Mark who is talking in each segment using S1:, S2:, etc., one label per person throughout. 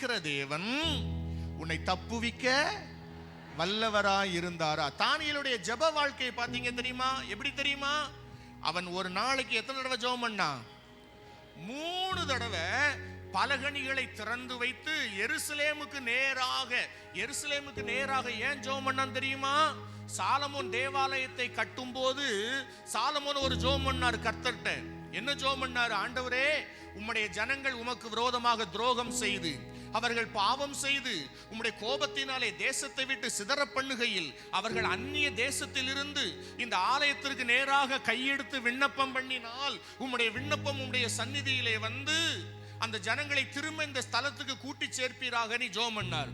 S1: பார்க்கிற தேவன் உன்னை தப்புவிக்க வல்லவராய் இருந்தாரா தானியலுடைய ஜெப வாழ்க்கையை பார்த்தீங்க தெரியுமா? எப்படி தெரியுமா? அவன் ஒரு நாளைக்கு எத்தனை தடவை ஜெபம் பண்ணான் மூணு தடவை பலகணிகளை திறந்து வைத்து எருசலேமுக்கு நேராக எருசலேமுக்கு நேராக ஏன் ஜோம் பண்ணான் தெரியுமா? சாலமோன் தேவாலயத்தை கட்டும்போது சாலமோன் ஒரு ஜோம் பண்ணார் கர்த்தர்கிட்ட. என்ன ஜோம் பண்ணார்? ஆண்டவரே உம்முடைய ஜனங்கள் உமக்கு விரோதமாக துரோகம் செய்து அவர்கள் பாவம் செய்து உம்முடைய கோபத்தினாலே தேசத்தை விட்டு சிதற பண்ணுகையில் அவர்கள் அந்நிய தேசத்திலிருந்து இந்த ஆலயத்திற்கு நேராக கையெடுத்து விண்ணப்பம் பண்ணினால் உம்முடைய விண்ணப்பம் உம்முடைய சந்நிதியிலே வந்து அந்த ஜனங்களை திரும்ப இந்த ஸ்தலத்துக்கு கூட்டி சேர்ப்பீராக நீ ஜோம் பண்ணார்.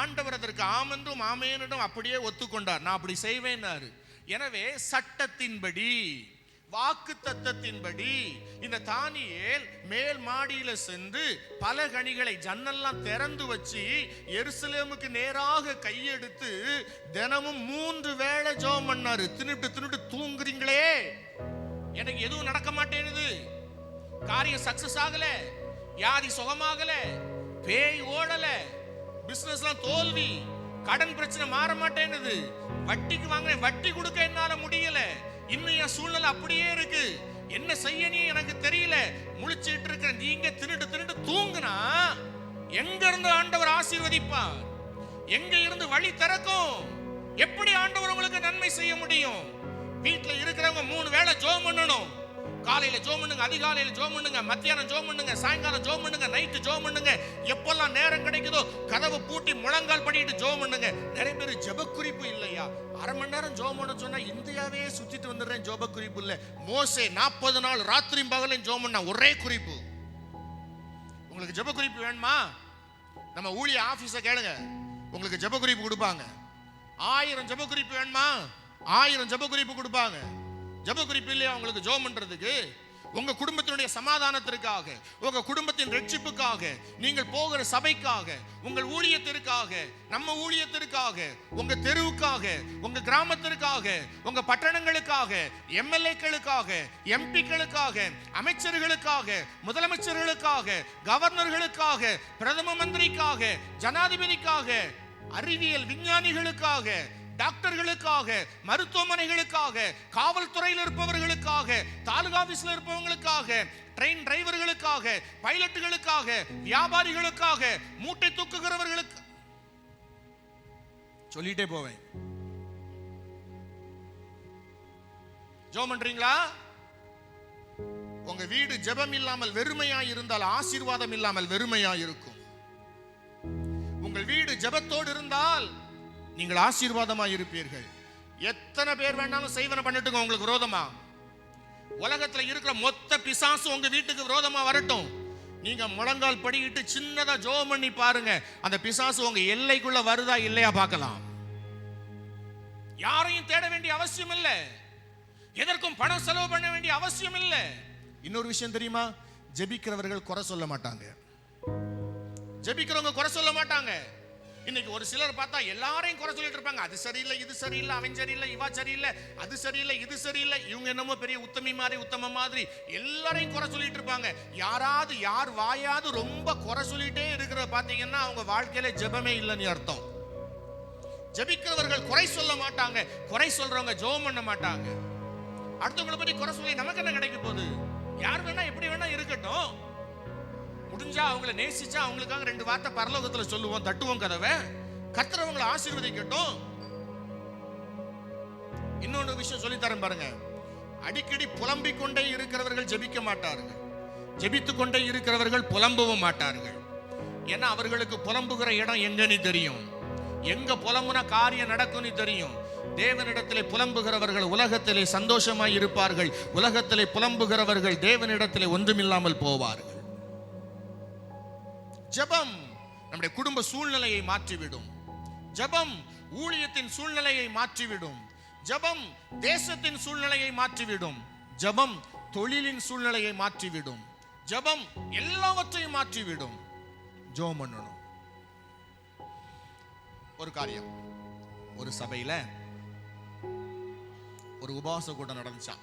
S1: ஆண்டவர் அதற்கு ஆமென்றும் ஆமேனிடம் அப்படியே ஒத்துக்கொண்டார். நான் அப்படி செய்வேன்னாரு. எனவே சட்டத்தின்படி வாக்கு தத்தத்தின்படி இந்த தானியேல் மேல் மாடியில சென்று பல கனிகளை ஜன்னல்லாம் திறந்து வச்சு எருசலேமுக்கு நேராக கையெடுத்து தினமும் மூன்று வேளை ஜோம் பண்ணாரு. தின்னுட்டு தின்னுட்டு தூங்குறீங்களே. எனக்கு எதுவும் நடக்க மாட்டேனுது. காரியம் சக்சஸ் ஆகல. வியாதி சுகமாகல. பேய் ஓடல. பிசினஸ்லாம் தோல்வி. கடன் பிரச்சனை மாற மாட்டேனுது. வட்டிக்கு வாங்கினேன். வட்டி கொடுக்க என்னால முடியல. இன்னைய சூழ்நிலை அப்படியே இருக்கு. என்ன செய்யனே எனக்கு தெரியல. முழிச்சுட்டு இருக்கிற நீங்க திருட்டு திருட்டு தூங்குனா எங்க இருந்து ஆண்டவர் ஆசீர்வதிப்பார்? எங்க இருந்து வழி திறக்கும்? எப்படி ஆண்டவர் உங்களுக்கு நன்மை செய்ய முடியும்? வீட்டுல இருக்கிறவங்க மூணு வேளை ஜோம் பண்ணணும். காலையில ஜோம் பண்ணுங்க அதிகாலையில ஜோம் பண்ணுங்க மத்தியானம் ஜோம் பண்ணுங்க சாயங்காலம் ஜோம் பண்ணுங்க நைட்டு ஜோம் பண்ணுங்க. எப்பெல்லாம் நேரம் கிடைக்குதோ கதவை பூட்டி முழங்கால் பண்ணிட்டு ஜோம் பண்ணுங்க. நிறைய பேர் ஜெபக்குறிப்பு இல்லையா? அரை மணி நேரம் ஜோம் பண்ண சொன்னா இந்தியாவே சுத்திட்டு வந்துடுறேன் ஜோப குறிப்பு இல்ல. மோசே நாற்பது நாள் ராத்திரி பகலையும் ஜோம் பண்ண ஒரே குறிப்பு. உங்களுக்கு ஜெப குறிப்பு வேணுமா? நம்ம ஊழிய ஆஃபீஸை கேளுங்க. உங்களுக்கு ஜெப குறிப்பு கொடுப்பாங்க. ஆயிரம் ஜெப குறிப்பு வேணுமா? ஆயிரம் ஜெப குறிப்பு கொடுப்பாங்க. ஜெப குறிப்பு இல்லையா உங்களுக்கு? ஜோம் பண்றதுக்கு. உங்க குடும்பத்தினுடைய சமாதானத்திற்காக உங்க குடும்பத்தின் ரட்சிப்புக்காக நீங்கள் போகிற சபைக்காக உங்கள் ஊழியத்திற்காக நம்ம ஊழியத்திற்காக உங்க தெருவுக்காக உங்க கிராமத்திற்காக உங்க பட்டணங்களுக்காக எம்எல்ஏக்களுக்காக எம்பிக்களுக்காக அமைச்சர்களுக்காக முதலமைச்சர்களுக்காக கவர்னர்களுக்காக பிரதம மந்திரிக்காக ஜனாதிபதிக்காக அறிவியல் விஞ்ஞானிகளுக்காக டாக்டர்களுக்காக மருத்துவமனைகளுக்காக காவல்துறையில் இருப்பவர்களுக்காக தாலுகா ஆபீஸ்ல இருப்பவங்களுக்காக ட்ரெயின் டிரைவர்களுக்காக பைலட்டுகளுக்காக வியாபாரிகளுக்காக மூட்டை தூக்குகிறவர்களுக்கு சொல்லிட்டே போவேன். ஜோம் பண்றீங்களா? உங்க வீடு ஜெபம் இல்லாமல் வெறுமையா இருந்தால் ஆசீர்வாதம் இல்லாமல் வெறுமையா இருக்கும். உங்கள் வீடு ஜெபத்தோடு இருந்தால் நீங்கள் ஆசீர்வாதமாக இருப்பீர்கள் எத்தனை பேர் வேணாலும் செய்வன பண்ணிட்டுங்க உங்களுக்கு விரோதமா? உலகத்துல இருக்கிற மொத்த பிசாசும் உங்க வீட்டுக்கு விரோதமா வரட்டும். நீங்க முழங்கால் படிக்கிட்டு சின்னதா ஜோம் பண்ணி பாருங்க அந்த பிசாசு உங்க எல்லைக்குள்ள வருதா இல்லையா பார்க்கலாம். யாரையும் தேட வேண்டிய அவசியம் இல்லை. எதற்கும் பணம் செலவு பண்ண வேண்டிய அவசியம் இல்லை. இன்னொரு விஷயம் தெரியுமா? ஜெபிக்கிறவர்கள் குறை சொல்ல மாட்டாங்க. ஜெபிக்கிறவங்க குறை சொல்ல மாட்டாங்க. இன்னைக்கு ஒரு சிலர் பார்த்தா எல்லாரையும் குறை சொல்லிட்டு இருப்பாங்க. அது சரியில்லை இது சரியில்லை அவன் சரியில்லை இவா சரியில்லை அது சரியில்லை இது சரியில்லை இவங்க என்னமோ பெரிய உத்தமி மாதிரி உத்தம மாதிரி எல்லாரையும் குறை சொல்லிட்டு இருப்பாங்க. யாராவது யார் வாயாவது ரொம்ப குறை சொல்லிட்டே இருக்கிற பார்த்தீங்கன்னா அவங்க வாழ்க்கையில ஜெபமே இல்லைன்னு அர்த்தம். ஜெபிக்கிறவர்கள் குறை சொல்ல மாட்டாங்க. குறை சொல்றவங்க ஜெபம் பண்ண மாட்டாங்க. அடுத்தவங்களை பத்தி குறை சொல்லி நமக்கு என்ன கிடைக்க போகுது? யார் வேணா எப்படி வேணா இருக்கட்டும். முடிஞ்சா அவங்கள நேசிச்சா அவங்களுக்காக ரெண்டு வார்த்தை பரலோகத்துல சொல்லுவோம் தட்டுவோம் கதவை. கத்துறவங்களை ஆசீர்வதிக்கட்டும். இன்னொன்று விஷயம் சொல்லி தரேன் பாருங்க. அடிக்கடி புலம்பிக் கொண்டே இருக்கிறவர்கள் ஜெபிக்க மாட்டார்கள் ஜெபித்து கொண்டே இருக்கிறவர்கள் புலம்பவும் மாட்டார்கள் ஏன்னா அவர்களுக்கு புலம்புகிற இடம் எங்கன்னு தெரியும். எங்க புலம்புனா காரியம் நடக்கும்னு தெரியும். தேவனிடத்திலே புலம்புகிறவர்கள் உலகத்திலே சந்தோஷமாய் இருப்பார்கள். உலகத்திலே புலம்புகிறவர்கள் தேவனிடத்திலே ஒன்றுமில்லாமல் போவார்கள். ஜெபம் நம்முடைய குடும்ப சூழ்நிலையை மாற்றிவிடும். ஜெபம் ஊழியத்தின் சூழ்நிலையை மாற்றிவிடும். ஜெபம் தேசத்தின் சூழ்நிலையை மாற்றிவிடும். ஜெபம் தொழிலின் சூழ்நிலையை மாற்றிவிடும். ஜெபம் எல்லாவற்றையும் மாற்றிவிடும். ஜெபம் பண்ணணும். ஒரு காரியம். ஒரு சபையில ஒரு உபவாச கூட்டம் நடந்துச்சான்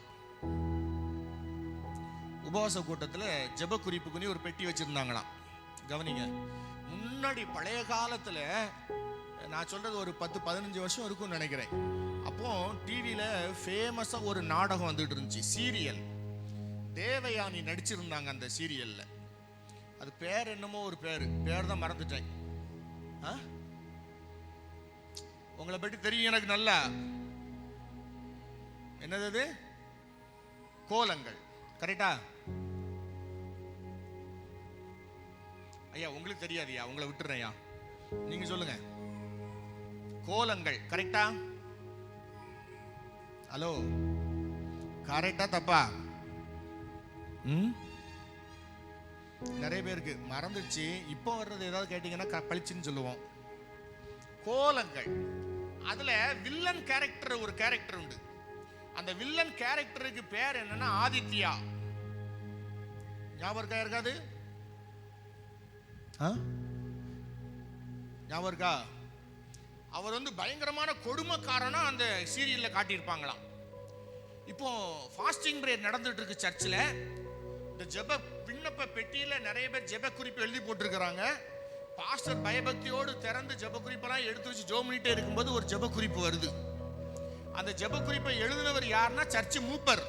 S1: உபவாச கூட்டத்தில் ஜெப குறிப்புக்குன்னு ஒரு பெட்டி வச்சிருந்தாங்களாம். கவனிங்க. முன்னாடி பழைய காலத்தில் நான் சொல்கிறது ஒரு பத்து பதினஞ்சு வருஷம் இருக்கும்னு நினைக்கிறேன். அப்போ டிவியில் ஃபேமஸாக ஒரு நாடகம் வந்துட்டு இருந்துச்சு சீரியல் தேவயானி நடிச்சிருந்தாங்க அந்த சீரியலில் அது பேர் என்னமோ ஒரு பேர் பேர் தான் மறந்துட்டேன். ஆ? உங்களை பற்றி தெரியும் எனக்கு நல்லா. என்னது கோலங்கள். கரெக்டா? ஐயா உங்களுக்கு தெரியாதுயா உங்களை விட்டுறேன்யா நீங்க சொல்லுங்க. கோலங்கள் கரெக்டா ஹலோ கரெக்டா தப்பா? ம்? நிறைய பேருக்கு மறந்துடுச்சு. இப்போ வர்றது ஏதாவது கேட்டீங்கன்னா க- பளிச்சுன்னு சொல்லுவோம். கோலங்கள். அதுல வில்லன் கேரக்டர் ஒரு கேரக்டர் உண்டு. அந்த வில்லன் கேரக்டருக்கு பேர் என்னன்னா ஆதித்யா. ஞாபகம் இருக்கா இருக்காது ஞாபகம் இருக்கா? அவர் வந்து பயங்கரமான கொடுமைக்காரனா அந்த சீரியல்ல காட்டியிருப்பாங்களாம். இப்போ ஃபாஸ்டிங் பிரேயர் நடந்துட்டு இருக்கு சர்ச்சில். இந்த ஜெப விண்ணப்ப பெட்டியில் நிறைய பேர் ஜெப குறிப்பு எழுதி போட்டிருக்கிறாங்க. பாஸ்டர் பயபக்தியோடு திறந்து ஜெப குறிப்பெல்லாம் எடுத்து வச்சு ஜோ பண்ணிட்டே இருக்கும்போது ஒரு ஜெப குறிப்பு வருது. அந்த ஜெப குறிப்பை எழுதினவர் யாருன்னா சர்ச்சு மூப்பர்.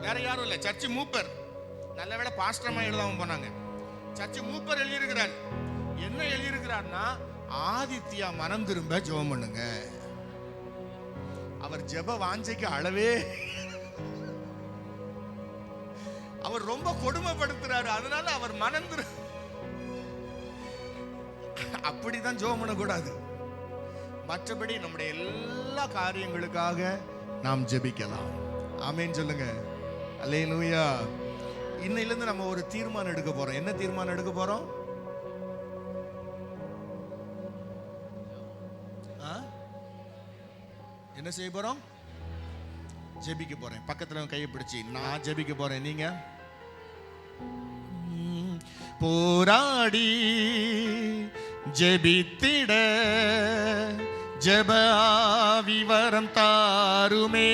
S1: வேற யாரும் இல்லை சர்ச்சு மூப்பர். நல்ல வேலை பாஸ்டர்மா எழுதாம போனாங்க. சர்ச்சு மூப்பர் எழுதியிருக்கிறார். என்ன எழுதியிருக்கிறார்னா ஆதித்யா மனம் திரும்ப ஜெபம் பண்ணுங்க. அவர் ஜெப வாஞ்சைக்கு அளவே அவர் ரொம்ப கொடுமைப்படுத்துறாரு. அதனால அவர் மனம் அப்படிதான் ஜெபம் பண்ணக்கூடாது. மற்றபடி நம்முடைய எல்லா காரியங்களுக்காக நாம் ஜெபிக்கலாம். ஆமேன்னு சொல்லுங்க. அல்லேலூயா இன்னையிலிருந்து நம்ம ஒரு தீர்மானம் எடுக்க போறோம். என்ன தீர்மானம் எடுக்க போறோம்? என்ன செய்ய போறோம்? ஜெபிக்க போறேன். பக்கத்துல கையை பிடிச்சி. நான் ஜெபிக்க போறேன். நீங்க? போராடி ஜெபித்திட ஜெப விவரம் தாருமே.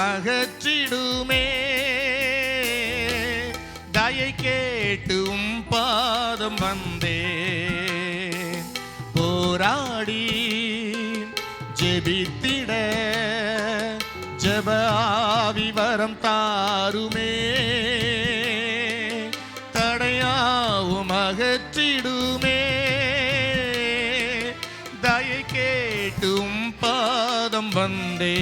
S1: மகற்றிடுமே. தயை கேட்டும் பாதம் வந்தே. போராடி ஜெபித்திட ஜப ஆவிவரம் தாருமே. தடையாவும் அகற்றிடுமே தயை கேட்டும் பாதம் வந்தே.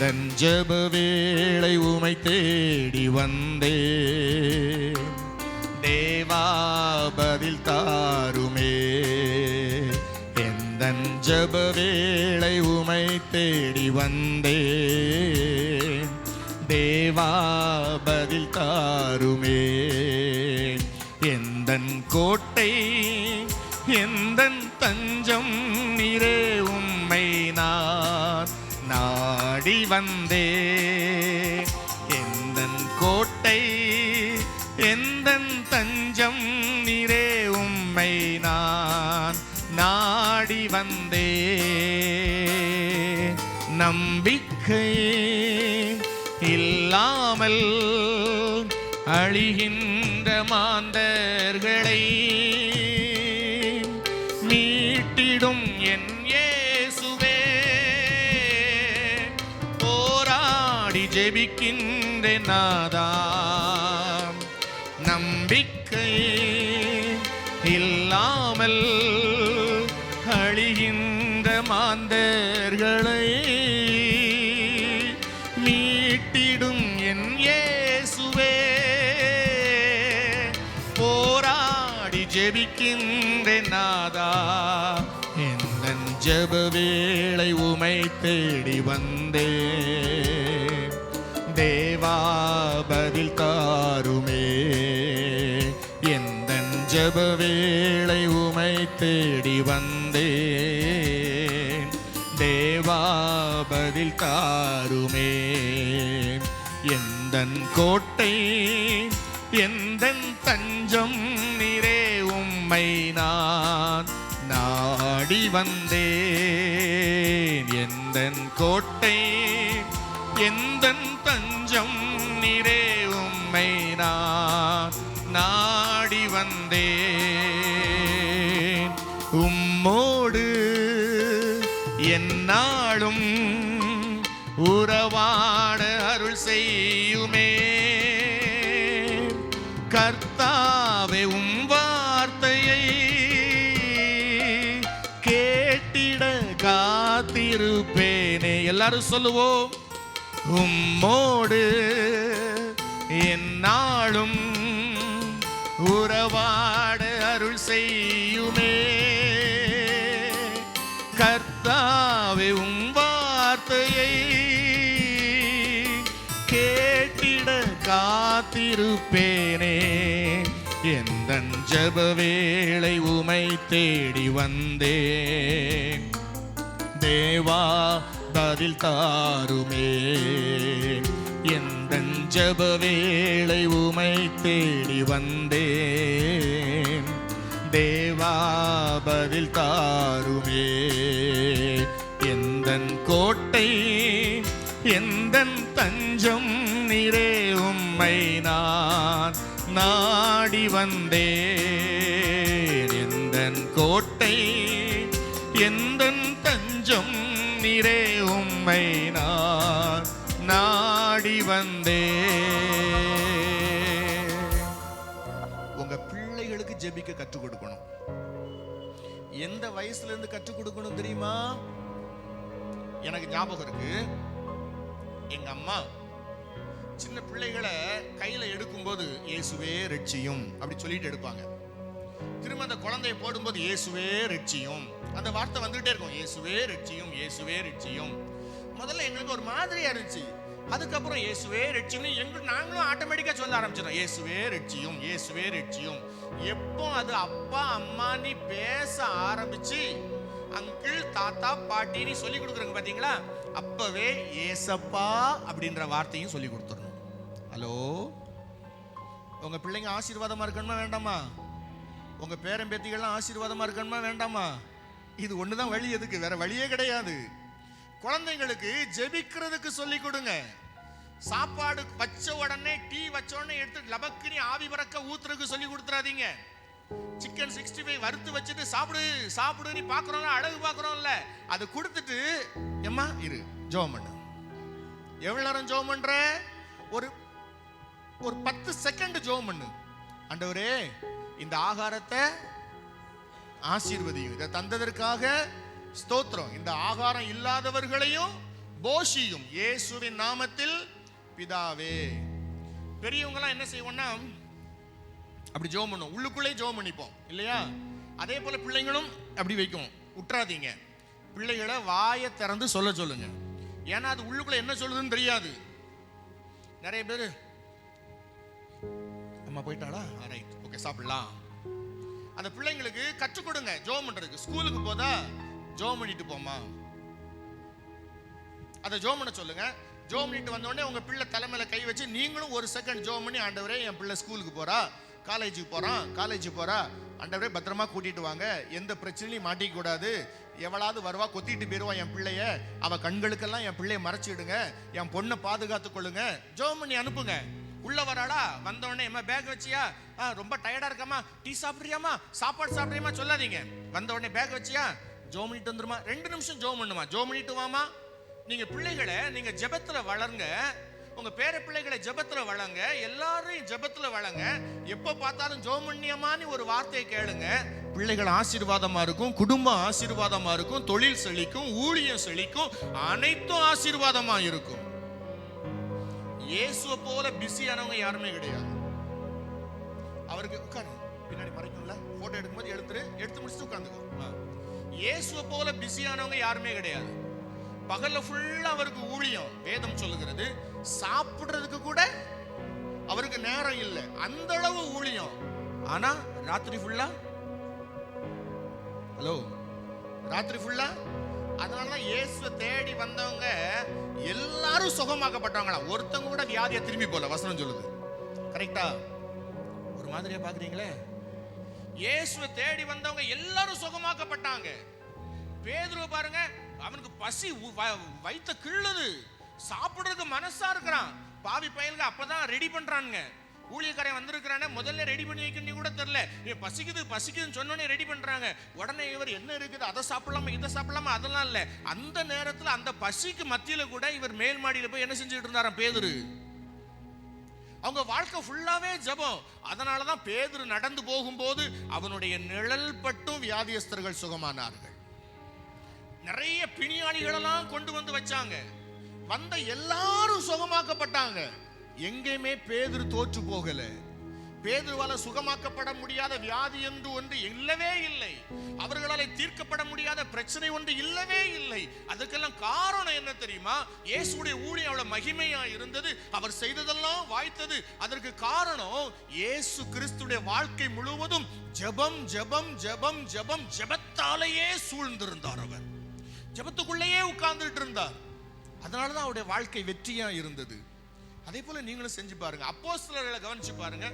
S1: எந்த ஜப வேளை உமை தேடி வந்தே. தேவா பதில் தாருமே. எந்தன் ஜப வேளை உமை தேடி வந்தே. தேவா பதில் தாருமே. எந்தன் கோட்டை எந்தன் தஞ்சம் நிறே உம்மை நான். நாடி வந்தே. எந்த கோட்டை எந்த தஞ்சம் நிறே உம்மை நான் நாடி வந்தே. நம்பிக்கை இல்லாமல் அழிகின்ற மாந்தர்களை ஜெபிக்கின்ற நம்பிக்கை இல்லாமல் அழிகின்ற மாந்தர்களை மீட்டிடும் என் இயேசுவே. போராடி ஜெபிக்கின்ற நாதா என் ஜப வேளை உமை தேடி வந்தேன். பதில் தாருமே. எந்த ஜெப வேளை உமை தேடி வந்தேன். தேவா பதில் தாருமே. எந்தன் கோட்டை எந்தன் தஞ்சம் நிறே உம்மை நான் நாடி வந்தேன். எந்தன் கோட்டை எந்தன் நான் நாடி வந்தேன். உம்மோடு என்னாலும் உறவாட அருள் செய்யுமே. கர்த்தாவே உம் வார்த்தையை கேட்டிட காத்திருப்பேனே. எல்லாரும் சொல்லுவோம் உம்மோடு என்னாலும் உறவாட அருள் செய்யுமே. கர்த்தாவே உம் வார்த்தையை கேட்டிட காத்திருப்பேனே. எந்த ஜப வேளை உமை தேடி வந்தேன். தேவா பதில் தாருமே. ஜப வேளை உமை தேடி வந்தேன். தேவா பதில் தாருமே. எந்தன் கோட்டை எந்தன் தஞ்சம் நிறே உம்மை நான் நாடி வந்தேன். எந்தன் கோட்டை ஜெபிக்க கற்றுக் கொடுக்கணும். எந்த வயசுல இருந்து கற்றுக் கொடுக்கணும் தெரியுமா? எனக்கு ஞாபகம் இருக்கு. எங்க அம்மா சின்ன பிள்ளைகளை கையில எடுக்கும்போது இயேசுவே ரட்சியும் அப்படி சொல்லிட்டு எடுப்பாங்க. திரும்ப அந்த குழந்தையை போடும்போது இயேசுவே ரட்சியும். அந்த வார்த்தை வந்துகிட்டே இருக்கும். இயேசுவே ரட்சியும் இயேசுவே ரட்சியும். முதல்ல எங்களுக்கு ஒரு மாதிரியா இருந்துச்சு. அதுக்கப்புறம் இயேசுவே ரட்சியும் எங்க நாங்களும் ஆட்டோமேட்டிக்காக சொல்ல ஆரம்பிச்சிடோம் இயேசுவே ரட்சியும் இயேசுவே ரட்சியும். எப்போ அது அப்பா அம்மா நீ பேச ஆரம்பிச்சு அங்கிள் தாத்தா பாட்டின்னு சொல்லி கொடுக்குறாங்க பார்த்தீங்களா? அப்பவே ஏசப்பா அப்படின்ற வார்த்தையும் சொல்லி கொடுத்துடணும். ஹலோ? உங்க பிள்ளைங்க ஆசீர்வாதமா இருக்கணுமா வேண்டாமா? உங்க பேரன் பேத்திகள்லாம் ஆசீர்வாதமா இருக்கணுமா வேண்டாமா? இது ஒண்ணுதான் வழி எதுக்கு? வேற வழியே கிடையாது. குழந்தைங்களுக்கு ஜெபிக்கிறதுக்கு சொல்லி கொடுங்க. சாப்பாடு வச்ச உடனே டீ வச்ச உடனே எடுத்து லபக்குனி ஆவி பறக்க ஊத்துறதுக்கு சொல்லி கொடுத்துறாதீங்க. சிக்கன் சிக்ஸ்டி ஃபைவ் வறுத்து வச்சுட்டு சாப்பிடு சாப்பிடுன்னு பார்க்குறோம்ல அழகு பார்க்குறோம்ல அது கொடுத்துட்டு எம்மா இரு ஜோம் பண்ணு. எவ்வளோ நேரம் ஜோம் பண்ற? ஒரு ஒரு பத்து செகண்ட் ஜோம் பண்ணு. அண்டவரே இந்த ஆகாரத்தை ஆசீர்வதியும். இதை தந்ததற்காக ஸ்தோத்திரம். இந்த ஆகாரம் இல்லாதவர்களையும் போஷியும். இயேசுவின் நாமத்தில் பிதாவே. பெரியவங்கலாம் என்ன செய்வோம்னா அப்படி ஜோம் பண்ணும் உள்ளுக்குள்ளே ஜோம் பண்ணிப்போம் இல்லையா? அதே போல் பிள்ளைங்களும் அப்படி வைக்கும். விட்டுறாதீங்க பிள்ளைகளை வாயை திறந்து சொல்ல சொல்லுங்க. ஏன்னா அது உள்ளுக்குள்ள என்ன சொல்லுதுன்னு தெரியாது. நிறைய பேர் அம்மா போயிட்டாளா? ரைட் ஓகே சாப்பிடலாம். அந்த பிள்ளைங்களுக்கு கற்றுக் கொடுங்க. ஜோம் பண்ணுறதுக்கு ஸ்கூலுக்கு போதா ஜோம் பண்ணிட்டு போமா அதை ஜோம் பண்ண சொல்லுங்க. ஜோம் பண்ணிட்டு வந்தோடனே உங்கள் உங்க பிள்ளை தலைமையில கை வச்சு நீங்களும் ஒரு செகண்ட் ஜோம் பண்ணி ஆண்டவரே என் பிள்ளை ஸ்கூலுக்கு போறா காலேஜுக்கு போறான் காலேஜுக்கு போறா ஆண்டவரே பத்திரமா கூட்டிட்டு வாங்க. எந்த பிரச்சனையும் மாட்டிக்க கூடாது. எவளாவது வருவா கொத்திட்டு போயிடுவா என் பிள்ளைய. அவ கண்களுக்கெல்லாம் என் பிள்ளைய மறைச்சிடுங்க. என் பொண்ணை பாதுகாத்து கொள்ளுங்க. ஜோம் பண்ணி அனுப்புங்க. உள்ள வராளா வந்த உடனே எம்மா பேக் வச்சியா? ஆ ரொம்ப டயர்டா இருக்காமா டீ சாப்பிட்றியாமா சாப்பாடு சாப்பிட்றியாமா சொல்லாதீங்க. வந்த உடனே பேக் வச்சியா? ஜோம் பண்ணிட்டு வந்துருமா? ரெண்டு நிமிஷம் ஜோம் பண்ணுமா? ஜோம் பண்ணிட்டு வாமா. நீங்க பிள்ளைகளை நீங்க ஜெபத்துல வளருங்க. உங்க பேர பிள்ளைகளை ஜெபத்துல வளங்க. எல்லாரையும் ஜெபத்துல வளங்க. எப்ப பார்த்தாலும் ஜோம் ஒரு வார்த்தையை கேளுங்க. பிள்ளைகள் ஆசீர்வாதமா இருக்கும் குடும்பம் ஆசீர்வாதமா இருக்கும் தொழில் செழிக்கும் ஊழியம் செழிக்கும் அனைத்தும் ஆசீர்வாதமா இருக்கும். இயேசுவை போல பிஸியானவங்க யாருமே கிடையாது. அவருக்கு உட்காரு. பின்னாடி மறைக்கும்ல போட்டோ எடுக்கும்போது எடுத்துரு எடுத்து முடிச்சுட்டு உட்காந்துக்கோ. இயேசுவை போல பிஸியானவங்க யாருமே கிடையாது. பகல்ல ஃபுல்லா அவருக்கு ஊழியம் வேதம் சொல்லுகிறது. சாப்பிடுறதுக்கு கூட அவருக்கு நேரம் இல்லை. அந்த அளவு ஊழியம். ஆனா ராத்திரி ஃபுல்லா ஹலோ ராத்திரி ஃபுல்லா அதனாலதான் இயேசுவை தேடி வந்தவங்க எல்லாரும் சுகமாக்கப்பட்டவங்களா. ஒருத்தவங்க கூட வியாதியை திரும்பி போல வசனம் சொல்லுது. கரெக்டா ஒரு மாதிரியா பாக்குறீங்களே? இயேசுவை தேடி வந்தவங்க எல்லாரும் சுகமாக்கப்பட்டாங்க. பேதுருவ பாருங்க அவனுக்கு பசி வயிற்ற வ- கிள்ளுது. சாப்பிடுறதுக்கு மனசா இருக்கிறான். பாவி பயலுங்க அப்பதான் ரெடி பண்றானுங்க. ஊழியக்காரன் வந்திருக்கிறானே முதல்ல ரெடி பண்ணி வைக்கணும் கூட தெரியல. ஏ பசிக்குது பசிக்குதுன்னு சொன்னோடனே ரெடி பண்றாங்க. உடனே இவர் என்ன இருக்குது? அதை சாப்பிடலாமா இதை சாப்பிடலாமா? அதெல்லாம் இல்லை. அந்த நேரத்தில் அந்த பசிக்கு மத்தியில் கூட இவர் மேல் மாடியில் போய் என்ன செஞ்சுட்டு இருந்தாராம் பேதுரு. அவங்க வாழ்க்கை ஃபுல்லாவே ஜெபம். அதனால தான் பேதுரு நடந்து போகும்போது அவனுடைய நிழல் பட்டும் வியாதியஸ்தர்கள் சுகமானார்கள். நிறைய பிணியாளிகளெல்லாம் கொண்டு வந்து வச்சாங்க. வந்த எல்லாரும் சுகமாக்கப்பட்டாங்க. எங்கேயுமே பேதுரு தோற்று போகலை. பேதுவால சுகமாக்கப்பட முடியாத வியாதி என்று ஒன்று இல்லவே இல்லை. அவர்களால் தீர்க்கப்பட முடியாத பிரச்சனை ஒன்று இல்லவே இல்லை. அதுக்கெல்லாம் காரணம் என்ன தெரியுமா? இயேசுடைய ஊழியம் அவ்வளவு மகிமையா இருந்தது. அவர் செய்ததெல்லாம் வாய்த்தது. அதற்கு காரணம் இயேசு கிறிஸ்துடைய வாழ்க்கை முழுவதும் ஜெபம் ஜெபம் ஜெபம் ஜெபம் ஜெபத்தாலேயே சூழ்ந்திருந்தார் அவர். ஜெபத்துக்குள்ளேயே உட்கார்ந்துட்டு இருந்தார். அதனால தான் அவருடைய வாழ்க்கை வெற்றியா இருந்தது. அதே போல நீங்களும் செஞ்சு பாருங்க. அப்போஸ்தலர்களை கவனிச்சு பாருங்க.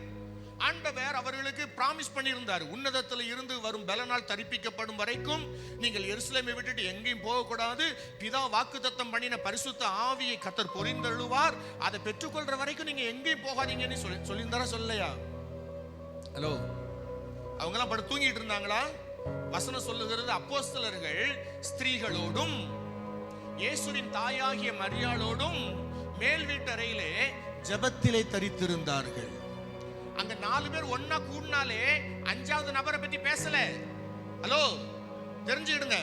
S1: ஆண்டவர் அவர்களுக்கு பிராமிஸ் பண்ணியிருந்தார். உன்னதத்தில் இருந்து வரும் பலனால் தரிப்பிக்கப்படும் வரைக்கும் நீங்கள் எருசலேமை விட்டுட்டு எங்கேயும் போகக்கூடாது. பிதா வாக்குத்தத்தம் பண்ணின பரிசுத்த ஆவியை கத்தர் பொறிந்தழுவார் அதை பெற்றுக்கொள்ற வரைக்கும் நீங்கள் எங்கேயும் போகாதீங்கன்னு சொல்லி சொல்லியிருந்தாரா சொல்லலையா? ஹலோ அவங்கெல்லாம் படு தூங்கிட்டு இருந்தாங்களா? வசனம் சொல்லுகிறது அப்போஸ்தலர்கள் ஸ்திரீகளோடும் இயேசுவின் தாயாகிய மரியாளோடும் மேல் வீட்டறையிலே ஜெபத்திலே தரித்திருந்தார்கள். அங்க நாலு பேர் ஒன்னா கூடினாலே அஞ்சாவது நபரை பத்தி பேசல. ஹலோ தெரிஞ்சுக்கிடுங்க.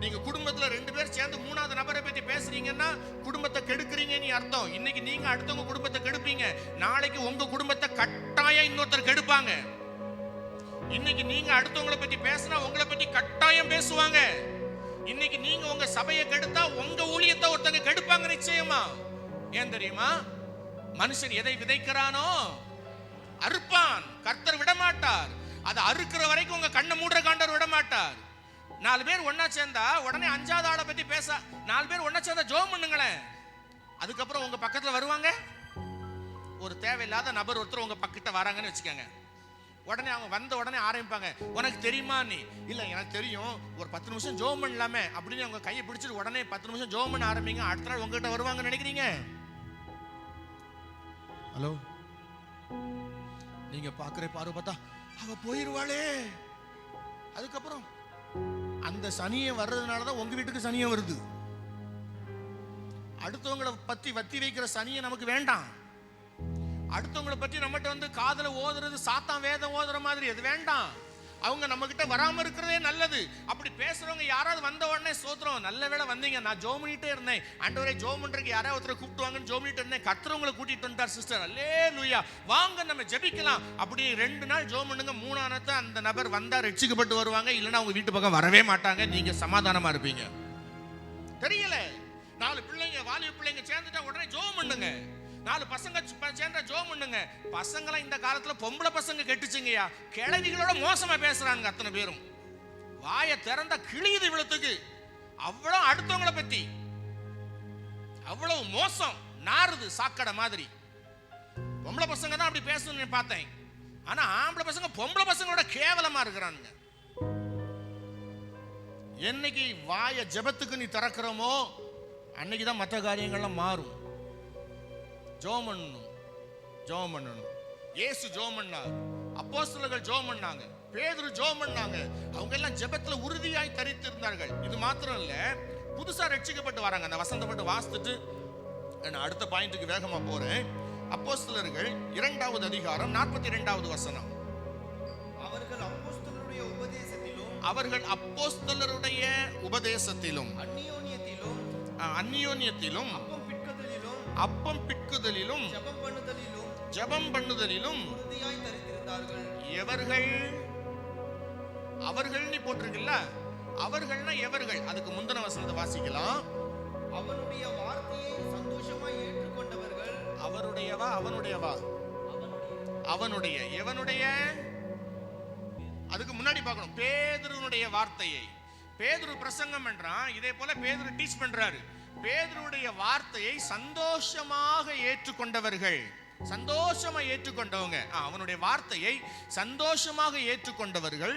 S1: நீங்க குடும்பத்துல ரெண்டு பேர் சேர்ந்து மூணாவது நபரை பத்தி பேசுறீங்கன்னா குடும்பத்தை கெடுக்குறீங்கன்னு அர்த்தம். இன்னைக்கு நீங்க அடுத்தவங்க குடும்பத்தை கெடுப்பீங்க. நாளைக்கு உங்க குடும்பத்தை கட்டாயம் இன்னொருத்தர் கெடுப்பாங்க. இன்னைக்கு நீங்க அடுத்தவங்களை பத்தி பேசினா உங்களை பத்தி கட்டாயம் பேசுவாங்க. இன்னைக்கு நீங்க உங்க சபையை கெடுத்தா உங்க ஊழியத்தை ஒருத்தங்க கெடுப்பாங்க நிச்சயமா. ஏன் தெரியுமா? மனுஷன் எதை விதைக்கிறானோ அறுப்பான். கர்த்தர் விடமாட்டார். அதை அறுக்கிற வரைக்கும் உங்க கண்ணை மூடுற காண்டர் விட மாட்டார் நாலு பேர் ஒன்னா சேர்ந்தா உடனே அஞ்சாவது ஆளை பத்தி பேச நாலு பேர் ஒன்னா சேர்ந்தா ஜோம் பண்ணுங்களேன். அதுக்கப்புறம் உங்க பக்கத்துல வருவாங்க? ஒரு தேவையில்லாத நபர் ஒருத்தர் உங்க பக்கத்தை வராங்கன்னு வச்சுக்கோங்க. உடனே அவங்க வந்த உடனே ஆரம்பிப்பாங்க. உனக்கு தெரியுமா நீ? இல்ல எனக்கு தெரியும். ஒரு பத்து நிமிஷம் ஜோம் பண்ணலாமே. அப்படின்னு அவங்க கையை பிடிச்சிட்டு உடனே பத்து நிமிஷம் ஜோம் பண்ண ஆரம்பிங்க. அடுத்த நாள் உங்ககிட்ட வருவாங்கன்னு நினைக்கிறீங்க? ஹலோ? நீங்க பாக்குற பார்வை பார்த்தா அவ போயிருவாளே. அதுக்கப்புறம் அந்த சனியை வர்றதுனால தான் உங்க வீட்டுக்கு சனியை வருது. அடுத்தவங்களை பத்தி வத்தி வைக்கிற சனியை நமக்கு வேண்டாம். அடுத்தவங்களை பற்றி நம்மகிட்ட வந்து காதல ஓதுறது சாத்தான் வேதம் ஓதுற மாதிரி அது வேண்டாம். அவங்க நம்ம கிட்ட வராம இருக்கிறதே நல்லது. அப்படி பேசுறவங்க யாராவது வந்த உடனே சோத்துறோம் நல்ல வேலை வந்தீங்க. நான் ஜோம் பண்ணிட்டே இருந்தேன். ஆண்டவரே ஜோம் பண்றதுக்கு யாராவது ஒருத்தரை கூப்பிட்டுவாங்கன்னு ஜோம் பண்ணிட்டு இருந்தேன். கத்துறவங்களை கூட்டிட்டு வந்தார் சிஸ்டர் அல்லே லூயா வாங்க நம்ம ஜெபிக்கலாம். அப்படி ரெண்டு நாள் ஜோம் பண்ணுங்க. மூணானத்தை அந்த நபர் வந்தா ரட்சிக்கப்பட்டு வருவாங்க. இல்லைன்னா அவங்க வீட்டு பக்கம் வரவே மாட்டாங்க. நீங்க சமாதானமா இருப்பீங்க. தெரியல. நாலு பிள்ளைங்க வாலிப பிள்ளைங்க சேர்ந்துட்டா உடனே ஜோம் பண்ணுங்க. நாலு பசங்க சேர்ந்த ஜோ பண்ணுங்க பசங்களாம் இந்த காலத்துல பொம்பளை பசங்க கெட்டுச்சுங்கய்யா. கிழவிகளோட மோசமா பேசுறாங்க அத்தனை பேரும். வாயை திறந்த கிழியுது இவ்வளவுக்கு அவ்வளவு அடுத்தவங்கள பத்தி. அவ்வளவு மோசம் நாறுது சாக்கடை மாதிரி. பொம்பளை பசங்க தான் அப்படி பேசணும்னு பார்த்தேன். ஆனா ஆம்பளை பசங்க பொம்பளை பசங்களோட கேவலமா இருக்கிறானுங்க. என்னைக்கு வாய ஜெபத்துக்கு நீ திறக்கிறோமோ அன்னைக்கு தான் மற்ற காரியங்கள்லாம் மாறும். ஜோம் பண்ணணும் ஜோம் பண்ணணும் இயேசு ஜோம் பண்ணார் அப்போஸ்தலர்கள் ஜோம் பண்ணாங்க பேதுரு ஜோம் பண்ணாங்க அவங்க எல்லாம் ஜெபத்துல உறுதியாய் தரித்து இருந்தார்கள் இது மாத்திரம் இல்ல புதுசா ரட்சிக்கப்பட்டு வராங்க. அந்த வசந்தப்பட்டு வாசித்துட்டு நான் அடுத்த பாயிண்ட்டுக்கு வேகமா போறேன். அப்போஸ்தலர்கள் இரண்டாவது அதிகாரம் நாற்பத்தி இரண்டாவது வசனம்.
S2: அவர்கள் அப்போஸ்தலருடைய உபதேசத்திலும்
S1: அவர்கள் அப்போஸ்தலருடைய உபதேசத்திலும்
S2: அந்நியோன்யத்திலும்
S1: அந்நியோன்யத்திலும்
S2: அப்பம் பிட்குதலிலும் ஜெபம் பண்ணுதலிலும்
S1: ஜெபம் பண்ணுதலிலும்
S2: உறுதியாய் தரித்திருந்தார்கள்.
S1: எவர்கள் அவர்கள்னு போட்டிருக்குல்ல அவர்கள்னா எவர்கள்? அதுக்கு முந்தின வசனத்தை வாசிக்கலாம்.
S2: அவனுடைய வார்த்தையை சந்தோஷமாய் ஏற்றுக்கொண்டவர்கள்.
S1: அவருடையவா? அவனுடையவா? அவனுடைய. எவனுடைய? அதுக்கு முன்னாடி பார்க்கணும். பேதுருனுடைய வார்த்தையை. பேதுரு பிரசங்கம் பண்றான். இதே போல பேதுரு டீச் பண்றாரு. பேதுருடைய வார்த்தையை சந்தோஷமாக ஏற்றுக்கொண்டவர்கள். சந்தோஷமா ஏற்றுக்கொண்டவங்க. அவனுடைய வார்த்தையை சந்தோஷமாக ஏற்றுக்கொண்டவர்கள்.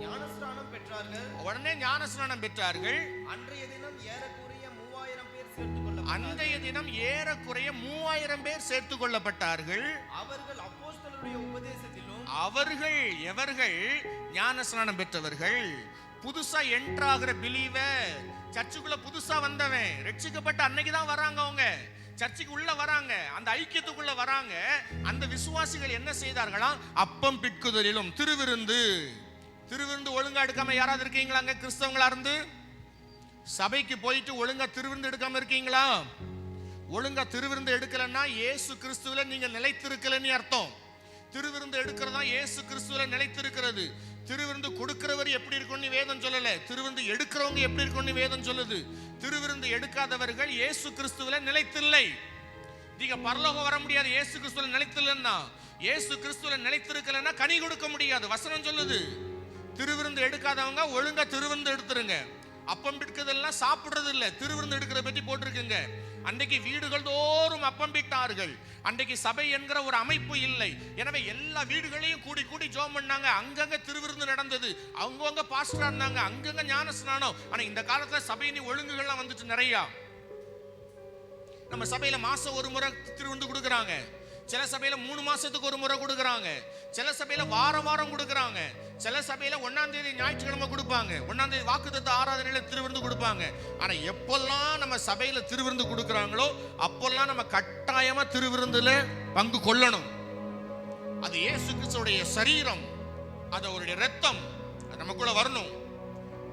S2: ஞானஸ்நானம் பெற்றார்கள்.
S1: உடனே ஞானஸ்நானம் பெற்றார்கள்.
S2: அன்றைய தினம் ஏறக்குறைய மூவாயிரம் பேர் சேர்த்துக் கொள்ளப்பட்டார்கள்.
S1: அன்றைய தினம் ஏறக்குறைய மூவாயிரம் பேர் சேர்த்து கொள்ளப்பட்டார்கள்.
S2: அவர்கள் அப்போஸ்தலருடைய உபதேசத்திலும்
S1: அவர்கள் எவர்கள் ஞானஸ்நானம் பெற்றவர்கள்? புதுசா என்ட்ராகிற பிலீவ சர்ச்சுக்குள்ள புதுசா வந்தவன் ரட்சிக்கப்பட்ட அன்னைக்கு தான் வராங்க அவங்க. சர்ச்சுக்கு உள்ள வராங்க அந்த ஐக்கியத்துக்குள்ள வராங்க. அந்த விசுவாசிகள் என்ன செய்தார்களாம் அப்பம் பிட்குதலிலும் திருவிருந்து. திருவிருந்து ஒழுங்கா எடுக்காம யாராவது இருக்கீங்களாங்க கிறிஸ்தவங்களா இருந்து? சபைக்கு போயிட்டு ஒழுங்கா திருவிருந்து எடுக்காம இருக்கீங்களா? ஒழுங்கா திருவிருந்து எடுக்கலன்னா இயேசு கிறிஸ்துவில நீங்க நிலைத்திருக்கலன்னு அர்த்தம். திருவிருந்து எடுக்கிறதா இயேசு கிறிஸ்துவில நிலைத்திருக்கிறது. திருவிருந்து கொடுக்கிறவர் எப்படி இருக்கும்னு வேதம் சொல்லல. திருவிருந்து எடுக்கிறவங்க எப்படி இருக்கும்னு வேதம் சொல்லுது. திருவிருந்து எடுக்காதவர்கள் இயேசு கிறிஸ்துவில நிலைத்தில்லை. நீங்க பரலோகம் வர முடியாது இயேசு கிறிஸ்துவில நிலைத்தில்லைன்னா. இயேசு கிறிஸ்துவில நிலைத்திருக்கலன்னா கனி கொடுக்க முடியாது வசனம் சொல்லுது. திருவிருந்து எடுக்காதவங்க ஒழுங்கா திருவிருந்து எடுத்துருங்க. அப்பம் பிடிக்கிறதெல்லாம் சாப்பிடுறது இல்லை திருவிருந்து எடுக்கிற பற்றி போட்டிருக்குங்க. அன்றைக்கு வீடுகள் தோறும் அப்பம் பிட்டார்கள் அன்றைக்கு சபை என்கிற ஒரு அமைப்பு இல்லை. எனவே எல்லா வீடுகளையும் கூடி கூடி ஜோம் பண்ணாங்க. அங்கங்க திருவிருந்து நடந்தது. அவங்கவங்க பாஸ்டரா இருந்தாங்க. அங்கங்க ஞான ஸ்நானம் ஆனா இந்த காலத்துல சபையின் ஒழுங்குகள்லாம் வந்துட்டு நிறையா. நம்ம சபையில மாசம் ஒரு முறை திருவிருந்து கொடுக்குறாங்க. சில சபையில் மூணு மாசத்துக்கு ஒரு முறை கொடுக்குறாங்க. சில சபையில் வாரம் வாரம் கொடுக்குறாங்க. சில சபையில் ஒன்றாந்தேதி ஞாயிற்றுக்கிழமை கொடுப்பாங்க. ஒன்றாந்தேதி வாக்குத்தத்த ஆராதனையில் திருவிருந்து கொடுப்பாங்க. ஆனால் எப்பெல்லாம் நம்ம சபையில் திருவிருந்து கொடுக்குறாங்களோ அப்பெல்லாம் நம்ம கட்டாயமாக திருவிருந்தில் பங்கு கொள்ளணும். அது ஏசு கிறிஸ்துடைய சரீரம். அது அவருடைய ரத்தம் நமக்குள்ள வரணும்.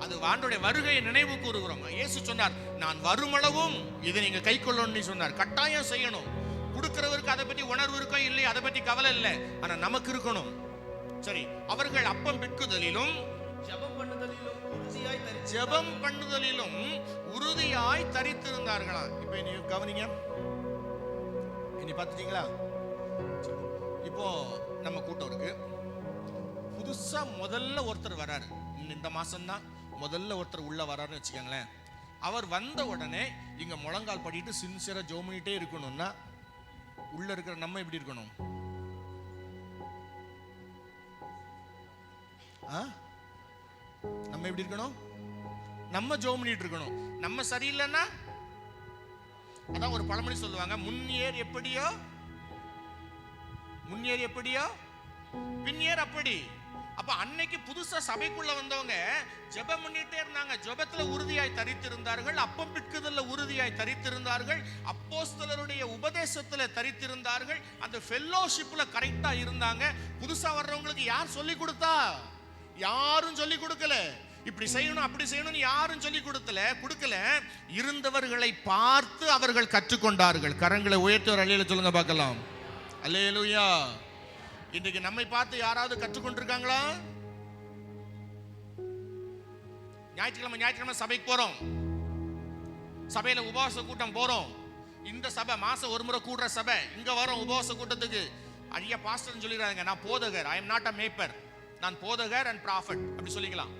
S1: அது ஆண்டுடைய வருகையை நினைவு கூறுகிறோம். இயேசு சொன்னார் நான் வருமளவும் இதை நீங்க கை கொள்ளணும்னு சொன்னார். கட்டாயம் செய்யணும். கொடுக்கிறவருக்கு அதை பற்றி உணர்வு இருக்கோ இல்லை அதை பற்றி கவலை இல்லை. ஆனா நமக்கு இருக்கணும். சரி அவர்கள் அப்பம் பிற்குதலிலும்
S2: ஜெபம் பண்ணுதலிலும் உறுதியாய்
S1: ஜெபம் பண்ணுதலிலும் உறுதியாய் தரித்திருந்தார்களாம் இப்போ இனி கவனிங்க. இனி பார்த்துட்டீங்களா? இப்போ நம்ம கூட்டம் இருக்கு. புதுசா முதல்ல ஒருத்தர் வராரு. இந்த மாசம்தான். முதல்ல ஒருத்தர் உள்ள வராருன்னு வச்சுக்கோங்களேன். அவர் வந்த உடனே இங்க முழங்கால் படிட்டு சின்சியரா ஜோமினிட்டே இருக்கணும்னா உள்ள இருக்கிற நம்ம எப்படி இருக்கணும்? ஆ? நம்ம எப்படி இருக்கணும்? நம்ம ஜோம் பண்ணிட்டு இருக்கணும். நம்ம சரியில்லைன்னா அதான் ஒரு பழமொழி சொல்லுவாங்க முன்னேர் எப்படியோ முன்னேர் எப்படியோ பின்னேர் அப்படி. அப்ப அன்னைக்கு புதுசா சபைக்குள்ள வந்தவங்க ஜெபம் பண்ணிட்டே இருந்தாங்க. ஜெபத்துல உறுதியாய் தரித்திருந்தார்கள். அப்பம் பிற்குதல்ல உறுதியாய் தரித்திருந்தார்கள். அப்போஸ்தலருடைய உபதேசத்துல தரித்திருந்தார்கள். அந்த ஃபெல்லோஷிப்ல கரெக்டா இருந்தாங்க. புதுசா வர்றவங்களுக்கு யார் சொல்லி கொடுத்தா? யாரும் சொல்லி கொடுக்கல. இப்படி செய்யணும் அப்படி செய்யணும்னு யாரும் சொல்லி கொடுக்கல கொடுக்கல. இருந்தவர்களை பார்த்து அவர்கள் கற்றுக்கொண்டார்கள். கரங்களை உயர்த்தவர். ஒரு அலையில சொல்லுங்க பார்க்கலாம். அல்லேலூயா. இன்றைக்கு நம்மை பார்த்து யாராவது கற்றுக்கொண்டிருக்காங்களா? ஞாயிற்றுக்கிழமை ஞாயிற்றுக்கிழமை சபைக்கு போறோம். சபையில உபவாச கூட்டம் போறோம். இந்த சபை மாசம் ஒரு முறை கூடுற சபை. இங்க வரோம் உபவாச கூட்டத்துக்கு. ஐயா பாஸ்டர்னு சொல்லிடுறாங்க. நான் போதகர். I am not a mapper நான் போதகர் அண்ட் ப்ராஃபட் அப்படி சொல்லிக்கலாம்.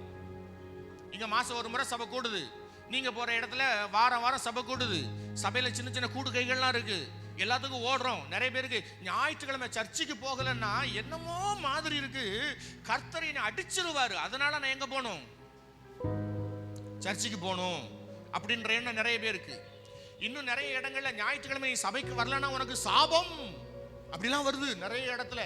S1: இங்க மாசம் ஒரு முறை சபை கூடுது. நீங்க போற இடத்துல வாரம் வாரம் சபை கூடுது. சபையில சின்ன சின்ன கூடுகைகள்லாம் இருக்கு. எல்லாத்துக்கும் ஓடுறோம். நிறைய பேருக்கு ஞாயிற்றுக்கிழமை சர்ச்சுக்கு போகலன்னா என்னமோ மாதிரி இருக்கு. கர்த்தர் என்னை அடிச்சிருவாரு. அதனால நான் எங்க போகணும்? சர்ச்சுக்கு போகணும். அப்படின்ற எண்ணம் நிறைய பேருக்கு. இன்னும் நிறைய இடங்கள்ல ஞாயிற்றுக்கிழமை சபைக்கு வரலன்னா உனக்கு சாபம். அப்படிலாம் வருது நிறைய இடத்துல.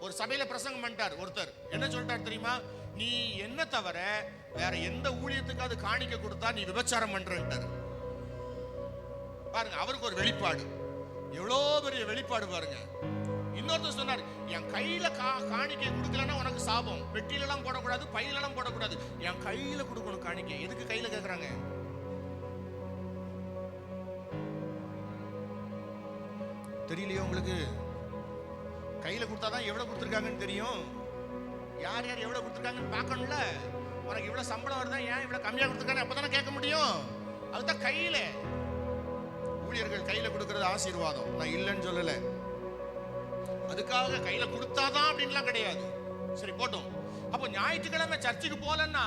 S1: ஒரு சபையில பிரசங்கம் பண்ணிட்டார் ஒருத்தர். என்ன சொல்லிட்டார் தெரியுமா? நீ என்ன தவிர வேற எந்த ஊழியத்துக்காவது காணிக்க கொடுத்தா நீ விபச்சாரம் பண்றன்ட்டார். பாருங்க அவருக்கு ஒரு வெளிப்பாடு. எவ்வளோ பெரிய வெளிப்பாடு பாருங்க. இன்னொருத்தர் சொன்னார் என் கையில கா காணிக்கை கொடுக்கலன்னா உனக்கு சாபம். பெட்டியிலலாம் போடக்கூடாது பையிலலாம் போடக்கூடாது. என் கையில கொடுக்கணும் காணிக்கை. எதுக்கு கையில கேட்குறாங்க தெரியலையோ உங்களுக்கு? கையில கொடுத்தாதான் எவ்வளவு கொடுத்துருக்காங்கன்னு தெரியும். யார் யார் எவ்வளவு கொடுத்துருக்காங்கன்னு பார்க்கணும்ல? உனக்கு இவ்வளவு சம்பளம் வருதா? ஏன் இவ்வளவு கம்மியா கொடுத்துருக்காங்க அப்பதானே கேட்க முடியும். அதுதான் கையில. ஊழியர்கள் கையில கொடுக்கறது ஆசீர்வாதம். நான் இல்லைன்னு சொல்லல. அதுக்காக கையில கொடுத்தாதான் அப்படின்லாம் கிடையாது. சரி போட்டோம். அப்போ ஞாயிற்றுக்கிழமை சர்ச்சுக்கு போலன்னா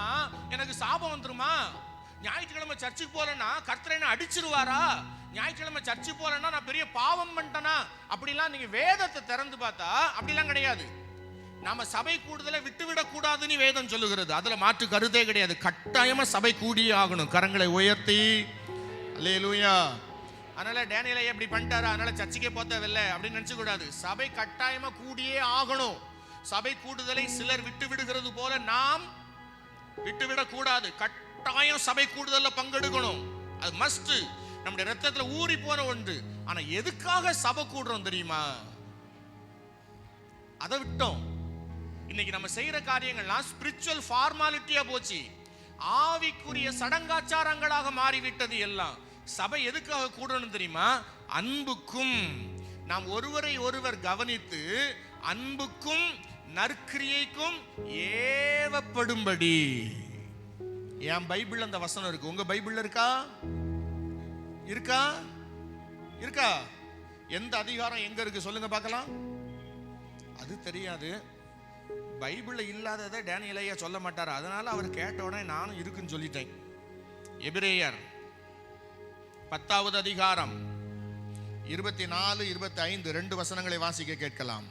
S1: எனக்கு சாபம் வந்துருமா? ஞாயிற்றுக்கிழமை சர்ச்சுக்கு போலன்னா கர்த்தரை என்ன அடிச்சிருவாரா? ஞாயிற்றுக்கிழமை சர்ச்சுக்கு போலன்னா நான் பெரிய பாவம் பண்ணிட்டேனா? அப்படிலாம் நீங்க வேதத்தை திறந்து பார்த்தா அப்படிலாம் கிடையாது. நாம சபை கூடுதலை விட்டுவிடக் கூடாதுன்னு வேதம் சொல்லுகிறது. அதுல மாற்று கருத்தே கிடையாது. கட்டாயமா சபை கூடியே ஆகணும். கரங்களை உயர்த்தி. அல்லேலூயா. அதனால டேனியலை எப்படி பண்ணிட்டாரு அதனால சர்ச்சைக்கே போக அப்படின்னு நினச்சக்கூடாது. கூடாது சபை கட்டாயமா கூடியே ஆகணும். சபை கூடுதலை சிலர் விட்டு விடுகிறது போல நாம் விட்டுவிடக் கூடாது கட்டாயம் சபை கூடுதலில் பங்கெடுக்கணும். அது மஸ்ட் நம்முடைய ரத்தத்துல ஊறி போன ஒன்று. ஆனா எதுக்காக சபை கூடுறோம் தெரியுமா? அதை விட்டோம். இன்னைக்கு நம்ம செய்யற காரியங்கள்லாம் ஸ்பிரிச்சுவல் ஃபார்மாலிட்டியா போச்சு. ஆவிக்குரிய சடங்காச்சாரங்களாக மாறிவிட்டது எல்லாம். சபை எதுக்காக கூடணும் தெரியுமா? அன்புக்கும். நாம் ஒருவரை ஒருவர் கவனித்து அன்புக்கும் நற்கிரியைக்கும் ஏவப்படும்படி. என் பைபிள் அந்த வசனம் இருக்கு. உங்க பைபிள் இருக்கா? இருக்கா? இருக்கா? எந்த அதிகாரம் எங்க இருக்கு சொல்லுங்க பார்க்கலாம். அது தெரியாது. பைபிளில் இல்லாததை டேனியலையா சொல்ல மாட்டார். அதனால அவர் கேட்ட உடனே நானும் இருக்குன்னு சொல்லிட்டேன். எபிரேயர் பத்தாவது அதிகாரம். இருபத்தி நாலு இருபத்தி ஐந்து ரெண்டு வசனங்களை வாசிக்க கேட்கலாம்.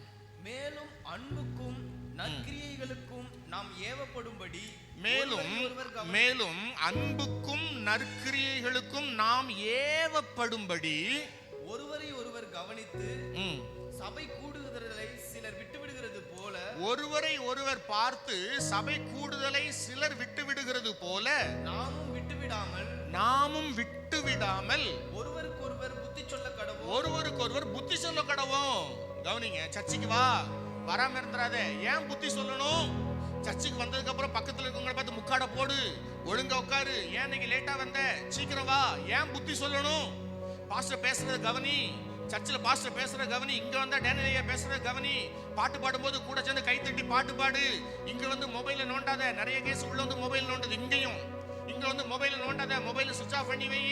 S2: மேலும் அன்புக்கும் நற்கிரியைகளுக்கும் நாம் ஏவப்படும்படி
S1: மேலும் மேலும் அன்புக்கும் நற்கிரியைகளுக்கும் நாம் ஏவப்படும்படி
S2: ஒருவரை ஒருவர் கவனித்து சபை கூடுதலை சிலர் விட்டுவிடுகிறது போல
S1: ஒருவரை ஒருவர் பார்த்து சபை கூடுதலை சிலர் விட்டு விடுகிறது போல
S2: நாமும் விட்டுவிடாமல்
S1: நாமும் விட்டு விடாமல்
S2: ஒருவருக்கொருவர் புத்தி சொல்ல கடவோம்.
S1: ஒருவருக்கொருவர் புத்தி சொல்ல கடவோம். கவனிங்க சர்ச்சுக்கு வா. வராம இருந்துறாத. ஏன் புத்தி சொல்லணும்? சர்ச்சுக்கு வந்ததுக்கு அப்புறம் பக்கத்துல இருக்கவங்கள பார்த்து முக்காட போடு. ஒழுங்கா உட்காரு. ஏன் இன்னைக்கு லேட்டா வந்த? சீக்கிரம் வா. ஏன் புத்தி சொல்லணும்? பாஸ்டர் பேசுறது கவனி. சர்ச்சில் பாஸ்டர் பேசுற கவனி. இங்க வந்தா டேனியா பேசுற கவனி. பாட்டு பாடும்போது கூட சேர்ந்து கை தட்டி பாட்டு பாடு. இங்க வந்து மொபைல நோண்டாத. நிறைய கேஸ் உள்ள வந்து மொபைல் நோண்டது. இங்கேயும். இங்க வந்து மொபைல் நோண்டாத மொபைல் சுவிட்ச் ஆஃப் பண்ணி வை.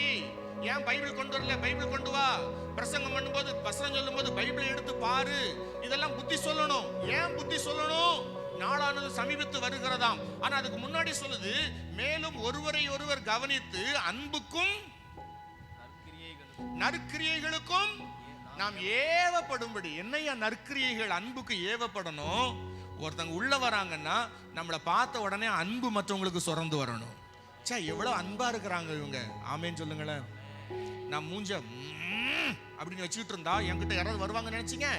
S1: ஏன் பைபிள் கொண்டு வரல? பைபிள் கொண்டு வா. பிரசங்கம் பண்ணும்போது பிரசங்கம் சொல்லும்போது பைபிளை எடுத்து பாரு. இதெல்லாம் புத்தி சொல்லணும். ஏன் புத்தி சொல்லணும்? நாளானது சமீபத்து வருகிறதாம். ஆனா அதுக்கு முன்னாடி சொல்லுது மேலும் ஒருவரை ஒருவர் கவனித்து அன்புக்கும்
S2: நற்கிரியைகளுக்கும்
S1: நற்கிரியைகளுக்கும் நாம் ஏவப்படும்படி. என்னையா நற்கிரியைகள் அன்புக்கு ஏவப்படணும்? ஒருத்தங்க உள்ள வராங்கன்னா நம்மளை பார்த்த உடனே அன்பு மற்றவங்களுக்கு சுரந்து வரணும். சே எவ்வளவு அன்பா இருக்கிறாங்க இவங்க. ஆமேன்னு சொல்லுங்களேன். நான் மூஞ்ச அப்படின்னு வச்சுக்கிட்டு இருந்தா என்கிட்ட யாராவது வருவாங்கன்னு நினைச்சீங்க?